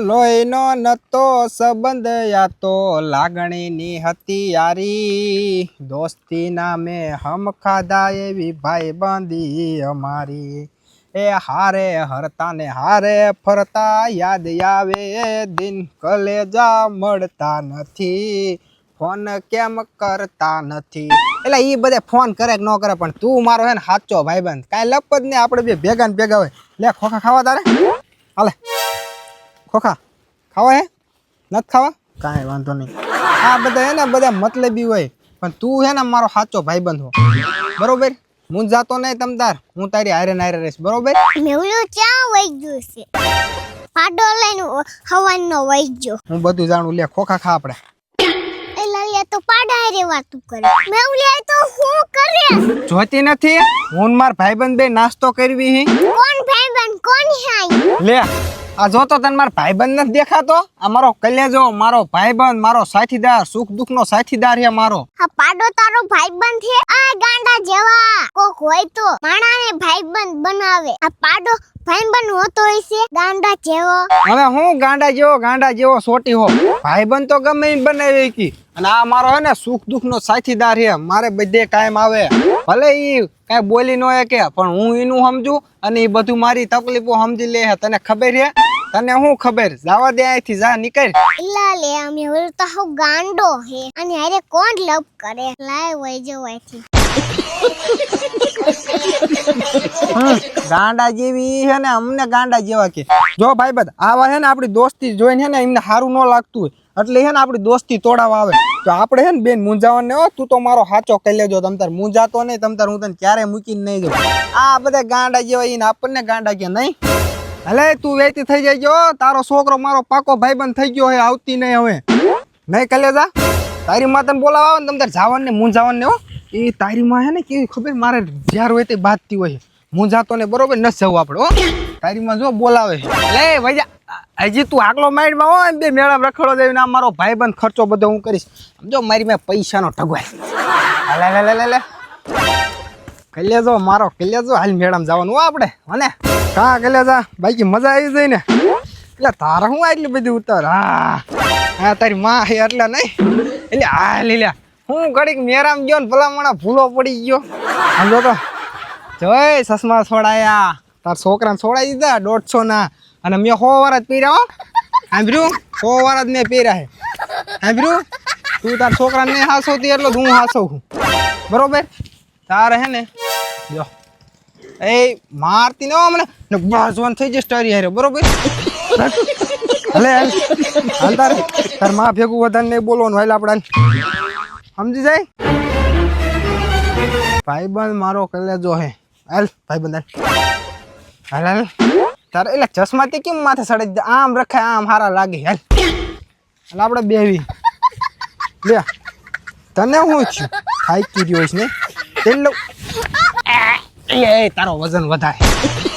લોહીનો નતો સંબંધ, યા તો લાગણીની હતી યારી. દોસ્તી નામે હમ ખાધા એવી ભાઈ બાંધી અમારી. એ હારે હરતા ને હારે ફરતા યાદ આવે, દિન કલેજા મળતા નથી. ફોન કેમ કરતા નથી? એટલે એ બધે ફોન કરે કે ન કરે, પણ તું મારો હે ને સાચો ભાઈબંધ. કાંઈ લપ જ નહીં, આપણે બે ભેગા ને ભેગા હોય. લે, ખોખા ખાવા તારે? હાલે. ખોખા ખાવા હે? નથી ખાવા? કાંઈ વાંધો નહીં. આ બધા હે ને બધા મતલબી હોય. પણ તું હે ને મારો સાચો ભાઈબંધ હો. બરોબર? હું જાતો નહીં તમ તાર. હું તારી હારે ને રહીશ. બરોબર? મેવલું ક્યાં વહી ગયું છે? પાડો લઈને હવાનો વહી ગયો હું બધું જાણું. લે ખોખા ખા આપણે. એ લાલિયા તો પાડા રે વાતું કરે. મેવલિયા તો હું કરે? જોતી નથી? હું માર ભાઈબંધ બે નાસ્તો કરવી હી? કોણ ભાઈબંધ? કોણ હાઈ લે. આ જોતો તને મારો ભાઈબંધ નથી દેખાતો? આ મારો કલેજો, મારો ભાઈબંધ, મારો સાથીદાર, સુખ દુઃખ નો સાથીદાર છે મારો. આ પાડો તારો ભાઈબંધ છે. આ ગાંડા જેવા. કોક હોય તો માણાને ભાઈબંધ બનાવે. આ પાડો ભાઈબંધ હોતો હોય છે, ગાંડા જેવો. હવે હું ગાંડા જેવો ગાંડા જેવો સોટી હો ભાઈબંધ તો ગમે બનાવી કી અને આ મારો હે ને સુખ દુઃખ નો સાથીદાર છે, મારે બધે કાયમ આવે. ભલે ઈ કાંઈ બોલી ન કે પણ હું એનું સમજુ અને એ બધું મારી તકલીફો સમજી લે તને ખબર છે? તને શું ખબર? જાવા દે અહીંથી જા નીકળ. લા લે અમે હવે તો હું ગાંડો હે. અને અરે કોણ લવ કરે? લાય વઈ જો અહીંથી. ગાંડા જેવી છે ને અમને ગાંડા જેવા કે. જો ભાઈ બધ આવા છે ને આપણી દોસ્તી જોઈને છે ને એમને સારું ન લાગતું હોય. એટલે છે ને આપણી દોસ્તી તોડાવા આવે. તો આપણે છે ને બેન મૂંઝાવાનું ને હો તું તો મારો સાચો કહી લેજો તમ તાર મૂંઝાતો નહીં તમ તાર હું તને ક્યારે મૂકીને નહીં જાઉં. આ બધા ગાંડા જેવા એને આપણને ગાંડા કે નહીં? હલે તું વેતી થઈ જાય જો, તારો છોકરો મારો પાકો ભાઈબંધ થઈ ગયો હે આવતી નહીં હવે. નહીં કલેજા તારી માં તને બોલાવા ને, તમ તાર જાવન ને મૂંઝાવન ને હો. એ તારી માં હે ને, કેવી ખબર? મારે જ્યાર હોય તે બાંધતી હોય. મૂંઝાતો ને બરોબર ન જવું આપણે, હો. તારી માં જો બોલાવે લે ભૈયા હજી તું આગલો માઇન્ડમાં હોય ને બે મેળામાં રખડો દેવી આ મારો ભાઈબંધ ખર્ચો બધો હું કરીશ. સમજો મારી મેં પૈસાનો ઠગવાય લે લે લે લે લે. કલેજો મારો કલ્યાજો હાલ મેળામાં જવાનું હો આપણે હને કા જા? બાકી મજા આવી જાય ને. એટલે તારે હું આટલી બધી ઉતાર હા. હા, તારી માં હે એટલે નહીં. એટલે હા લીલા હું ઘડીક મેરામ ગયો ને ભલા મણા ભૂલો પડી ગયો. સમજો તો. જય સસમા છોડાયા તાર છોકરાને છોડાઈ દીધા દોઢસો ના અને મેં સો વાર જ પહેર્યા હો. સાંભળ્યું? સો વાર જ મેં પહેર્યા હે. સાંભળ્યું? તું તાર છોકરાને નહીં હાસવતી એટલે હું હાસવ છું. બરોબર? તારે હે ને જો એ મારતી ન હમણે. ને બાજવાન થઈ જશે તારી હારે, બરોબર? હલે, હાલ તારે, તારમાં ભેગું વધારે નહીં બોલવાનું, હાલ આપણા સમજી જાય? ભાઈબંધ મારો કલેજો હે. હાલ, ભાઈબંધ, હાલ. હાલ તારે, એટલે ચશ્મા તે કેમ માથે સડે? આમ રખાય, આમ હારા લાગે, હાલ. હાલ, આપણે બેવી લે, તને હું છું? થાકી રહ્યો છે ને? તેલ લઉં એ, તારો વજન વધારે.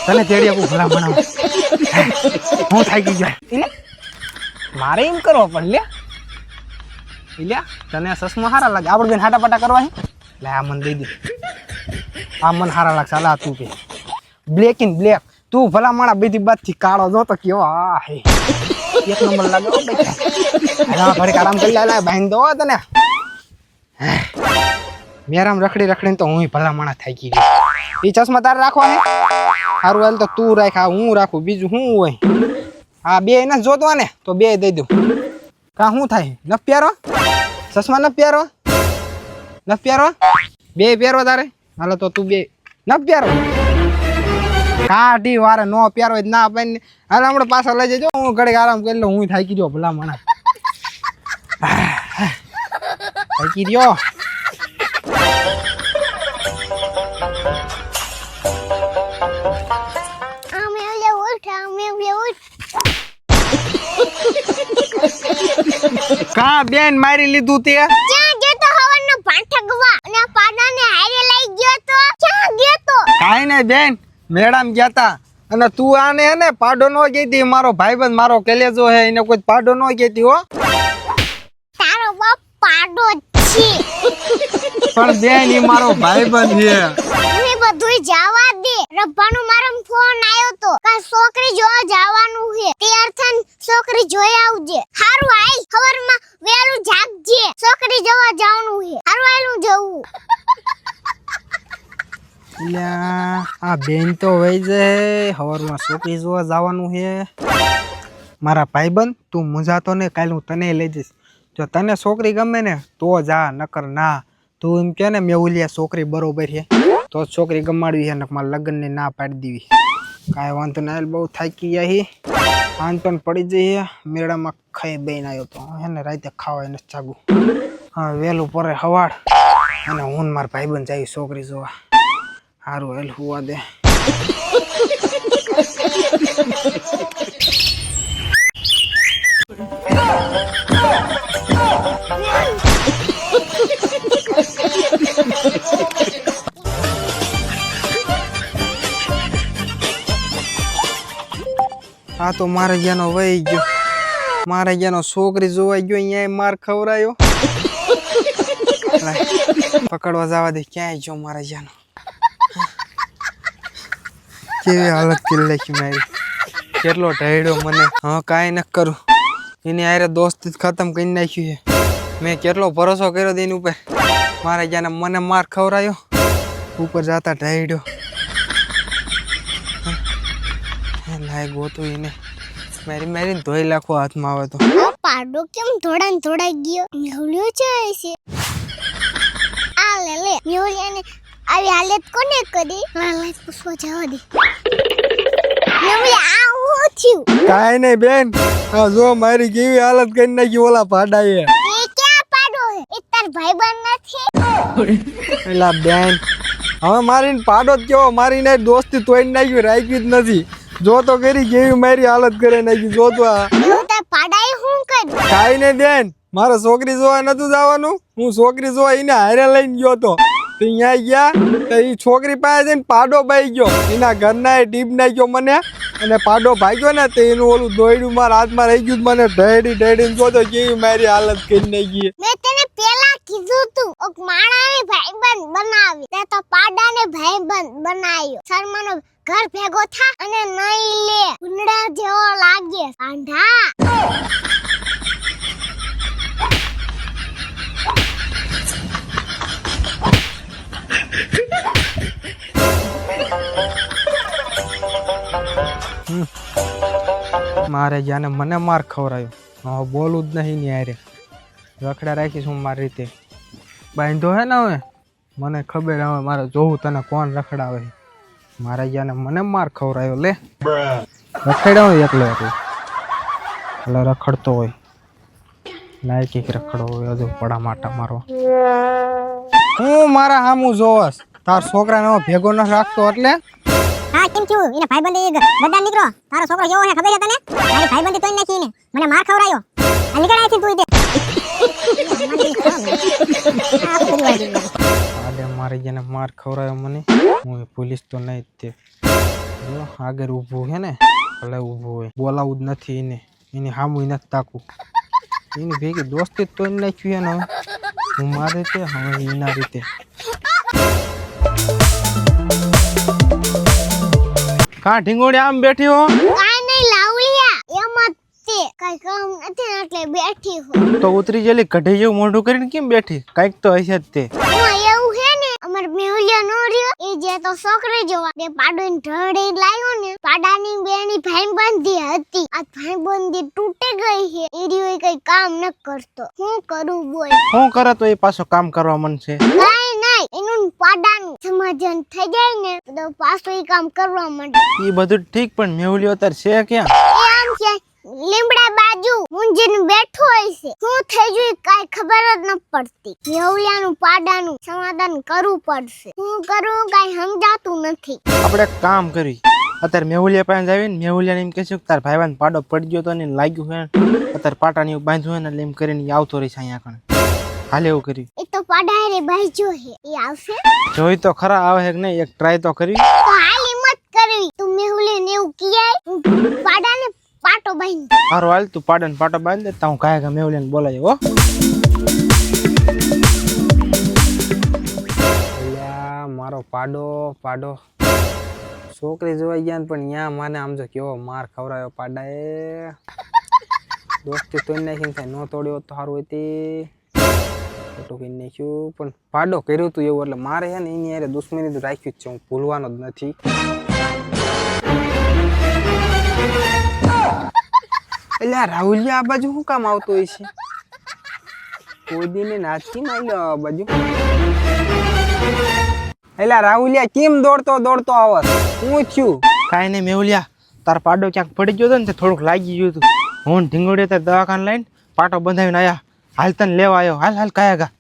તને તેડી આપું, ભલા બનાવ. હું થાકી ગયો. એટલે મારે એમ કરવો પણ લે લે તને ચશ્મા સારા લાગે. આપણે બેન હાટા પાટા કરવા લે, આ મને દઈ દે. આ મને હારા લાગશે. હાલ તું કે બ્લેક ઇન બ્લેક. તું ભલા માણા બીજી બાદથી કાળો જો તો કેવો આ હે. એક નંબર લાગે ઓ હાલ આરામ કરી લે. બાંધી દો તને. મેરામ રખડી રખડીને તો હું ભલા માણા થાકી ગયો. એ ચશ્મા તારે રાખવા સારું હાલ તો તું રાખ, આ હું રાખું, બીજું શું હોય. હા બે એને જોતવા ને તો બે દઈ દઉં. કા શું થાય? ન પ્યારો? ચશ્મા ન પ્યારો? ન પ્યારો? બે પહેરો તારે? હાલો તો તું બે. ન પ્યારો? કાઢી વારે નો હોય ના અપાય હાલ હમણાં પાછા લઈ જજો. હું ઘડીક આરામ કરી લઉં, હું થાકી ગયો ભલા મને થાકી રહ્યો કા બેન મારી લીધું તે? ક્યાં ગયો તો હવનનો ભાઠગવા અને પાડાને હારે લઈ ગયો તો. ક્યાં ગયો તો. કાઈ ને બેન મેડમ ગયા અને તું આને હે ને પાડો નો કહેતી મારો ભાઈબંધ મારો કેલેજો હે એને કોઈ પાડો નો ગઈ હો. તારો બાપ પાડો છે. પણ બેન ઈ મારો ભાઈબંધ છે. અમે બધું જવા દે. રબ્બાનો મારો ફોન આવ્યો તો. કા છોકરી જોવા જવાનું છે. તૈયાર થઈને છોકરી જોઈ આવજે. હારું આઈ ખબરમાં વેલું જાગજે. છોકરી જોવા જવાનું છે. હારું આયલું જવું. અલ્યા આ બેન તો વહી જાય સવારમાં છોકરી જોવા જવાનું છે. મારા ભાઈબંધ, તું મૂંઝાતો ને કાલે હું તને લઈ જઈશ. જો તને છોકરી ગમે ને, તો જા, નકર ના. તું એમ કે ને, મેં ઓલિયા છોકરી બરોબર છે. તો છોકરી ગમાડવી છે ને મારા લગ્નની ના પાડી દેવી. કાંઈ વાંધો ના બહુ થાકી ગયા હી. આંતન પડી જઈએ મેળામાં ખાઈ બેન આવ્યો તો. એને રાતે ખાવાય એને ચાગુ હા, વહેલું પરે હવાડ. અને હું મારા ભાઈબંધ જાય છોકરી જોવા. સારું હેલ હુવા દે. તો મારે જ્યાંનો વહી ગયો. મારે જ્યાંનો છોકરી જોવાઈ ગયો અહીંયા માર ખવરાયો પકડવા જવા દે, ક્યાંય જો મારે જ્યાંનો કેવી હાલત કરી લખી મારી. કેટલો ઢળ્યો મને. હા, કાંઈ ન કરું. એની હારે દોસ્તી ખતમ કરી નાખ્યું છે. મેં કેટલો ભરોસો કર્યો હતો એની ઉપર. મારે જ્યાં મને માર ખવરાયો ઉપર જતા ઢળ્યો લાય ગોતું એને મારી મારીને ધોઈ લાખો હાથમાં આવે તો. પાડો કેમ થોડા ને થોડા ગયો? મેવલ્યો જાય છે. આ લે લે. મેહુલિયાને આવી હાલત કોને કરી? લાલા પૂછવા જવા દે. મેહુલિયા આ હું થયું? કાંઈ નહીં બેન. આ જો મારી કેવી હાલત કરી નાખી ઓલા પાડા એ ક્યાં પાડો હે? એ તાર ભાઈબંધ નથી? એલા બેન હવે મારીને પાડો જ કેવો? મારીને દોસ્તી તોડી નાખ્યું રાખ્યું જ નથી. જો તો કરી કેવી મારી હાલત કરે નાખી જો તો આ. હું હું કર્યું કાંઈ નહીં બેન મારે છોકરી જોવા નતું જવાનું. હું છોકરી જોવા એને હારે લઈને ગયો તો. તો અહીંયા ગયા તો એ છોકરી પાસે જઈને પાડો બાઈ ગયો. એના ઘરના એ ટીપ નાખ્યો મને અને પાડો ભાગ્યો ને તે એનું ઓલું દોયડું મારા હાથમાં રહી ગયું મને. ઢેડી ઢેડીને જોતો કેવી મારી હાલત કરી નાખી. મેં તેને પેલા કીધું તું. એક માણાને ભાઈબંધ બનાવી. તે તો પાડાને ભાઈબંધ બનાવ્યો શર્માનો ઘર ભેગો થા અને નહીં લે. ઉંદડા જેવો લાગે. સાંઢા મારે જાને મને માર ખવરાયો બોલું જ નહીં ની હારે રખડા રાખીશ હું મારી રીતે. બાંધો હે ને હવે? મને ખબર હવે મારે જોવું તને કોણ રખડાવે મારા યાને મને માર ખવરાયો લે. રખડ્યો હોય એકલો એકલો. એટલે રખડતો હોય. લાયકી રખડો હોય, હજુ પડા માટા મારો. હું મારા હામું જોવસ. તાર છોકરાને ભેગો ન રાખતો એટલે? હા, કેમ થયું એને ભાઈબંધી ગદ્દાર નીકળો. તારો છોકરો કેવો છે, ખબર છે તને? તારી ભાઈબંધી તોય નાખી એને. મને માર ખવરાયો નીકળ અહીંથી તું આડે મારી જેને માર ખવડાવ્યો મને, હું પોલીસ તો નહીં તે. જો, આગળ ઊભું હે ને, ભલે ઊભું હોય. બોલાવું જ નથી એને. એને હામું નથી તાકું. એની ભેગી દોસ્તી તો નાખ્યું એને હું મારી રીતે હવે એના રીતે. કા ઢીંગોડી આમ બેઠી હો કાઈ નહીં લાવલિયા એમ જ કઈ કામ નથી ને એટલે બેઠી હું. તો ઉતરી ગયેલી કઢી જેવું મોઢું કરીને કેમ બેઠી? કંઈક તો હશે જ તે. એવું હે ને. અમાર મેહુલિયા નો રહ્યો. એ જે તો છોકરી જોવા. તે પાડોને ઢળી લાવ્યો ને. પાડાની બેની ભાઈબંધી હતી. આ ભાઈબંધી તૂટી ગઈ છે. એ રહ્યો કઈ કામ ન કરતો. હું કરું બોલ. હું કરે તો એ પાછો કામ કરવા મન છે? એનું પાડાનું સમાધાન થઈ જાય ને. તો પાછું એ કામ કરવા માંડે. એ બધું ઠીક પણ મેહુલી અત્યારે છે ક્યાં? છે લીમડા બાજુ મુંજીને બેઠો હોય છે. શું થઈ ગયું કાઈ ખબર જ ન પડતી. યવલિયાનું પાડાનું સમાધાન કરવું પડશે. શું કરું કાઈ સમજાતું નથી. આપણે કામ કરી. અત્યારે મેહુલિયા પાસે આવીને મેહુલિયાને એમ કહેશું કે તાર ભાઈવાન પાડો પડી ગયો તો ને લાગ્યું હોય અત્યારે પાટાને બાંધ્યું હોય ને એટલે એમ કરીને આવતો રહીશ અહીંયા કણે હાલે એવું કર્યું. એ તો પાડા રે બાઈજો હે. એ આવશે? જોઈ તો ખરા આવે હે કે નહીં એક ટ્રાય તો કરી. તો હાલ હિંમત કરવી તું મેહુલિયાને એવું પાડા પાડાને પાટો બાંધી. હારો હાલ તું પાડન પાટો બાંધી દે તો હું કાયા કાંઈ મેહુલિયાને બોલાય હો. અલ્યા, મારો પાડો પાડો. છોકરી જોવા ગયા ને પણ ત્યાં મને આમ જો કેવો માર ખવડાયો એ દોસ્તી તોડી નાખીને થાય ન તોડ્યો તો સારું હતી. ખોટું કરી નાખ્યું પણ પાડો કર્યું તું એવું એટલે મારે છે ને એની યારે દુશ્મની તો રાખ્યું જ છે હું ભૂલવાનો જ નથી. એટલે આ રાહુલિયા આ બાજુ શું કામ આવતો હોય છે? કોઈ દીને નાચી માલ્યો આ બાજુ. એટલે રાહુલિયા કેમ દોડતો દોડતો આવત હું થયું કાંઈ નહીં મેહુલિયા તાર પાડો ક્યાંક પડી ગયો હતો ને તે થોડુંક લાગી ગયું હતું. હું ઢીંગોડે તાર દવાખાને લઈને પાટો બંધાવીને આયા. હાલ તને લેવા આવ્યો હાલ હાલ કાયા ગા.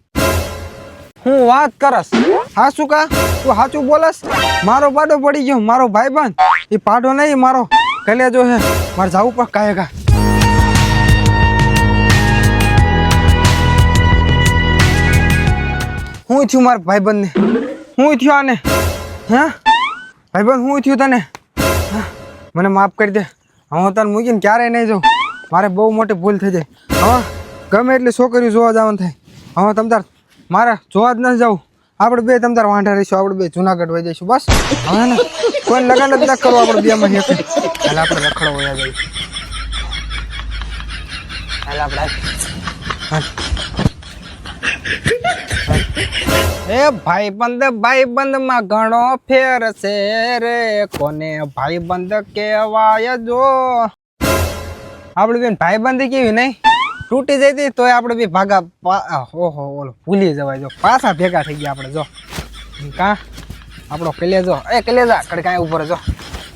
હું વાત કરસ. હા કા? તું સાચું બોલસ? મારો પાડો પડી ગયો મારો ભાઈબંધ. એ પાડો નહીં મારો કલેજો હે. મારે જવું પણ કાયગા હું થયું મારા ભાઈબંધને? હું થયું આને? હે? ભાઈબંધ, હું થયું તને? મને માફ કરી દે. હું તને મૂકીને ક્યારેય નહીં જાઉં. મારે બહુ મોટી ભૂલ થઈ જાય. હા ગમે એટલી છોકરીઓ જોવા જવાનું થાય. હવે તમ તાર મારે જોવા જ નથી જાઉં. આપણે બે તમ તાર વાંઢા રહીશું. આપણે બે જુનાગઢ વહી જઈશું. બસ. હા ને કોઈ લગન જ ન કરવું આપણે બે માં એક. હાલ આપણે રખડો વયા જઈએ હાલ આપણે. એ ભાઈબંધ ભાઈબંધમાં ઘણો ફેર છે રે. કોને ભાઈબંધ કહેવાય જો? આપણે બેન ભાઈબંધી કેવી નહીં? તૂટી જતી તોય આપણે બી ભાગા ઓહો, ઓલો, ભૂલી જવાય. જો, પાછા ભેગા થઈ ગયા આપણે, જો. કા? આપણો કલેજો. એ કલેજા કાંઈ ઉપર જો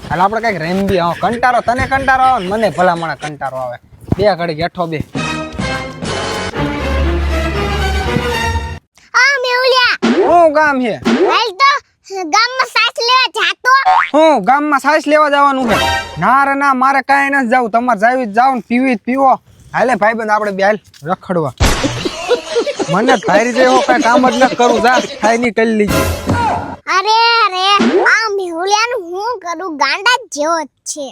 હાલ આપણે કાંઈક રેમબી આવો. કંટારો તને કંટારો આવે મને ભલામણ કંટારો આવે. બે ઘડી ગેઠો બે. શું કામ છે? હાલ તો ગામમાં સાસ લેવા જાતો. હું ગામમાં સાસ લેવા જવાનું છે? ના રે ના મારે કાંઈ નથી જવું. તમારે જાવી જ જાવ ને પીવી જ પીવો. હાલે ભાઈબંધ આપણે બે હાલ રખડવા. મને તારી જેવો કાંઈ કામ જ ન કરું. જા થાય નહીં કરી લીધી અરે અરે આ મેહુલિયાનું હું કરું? ગાંડા જ જેવો જ છે.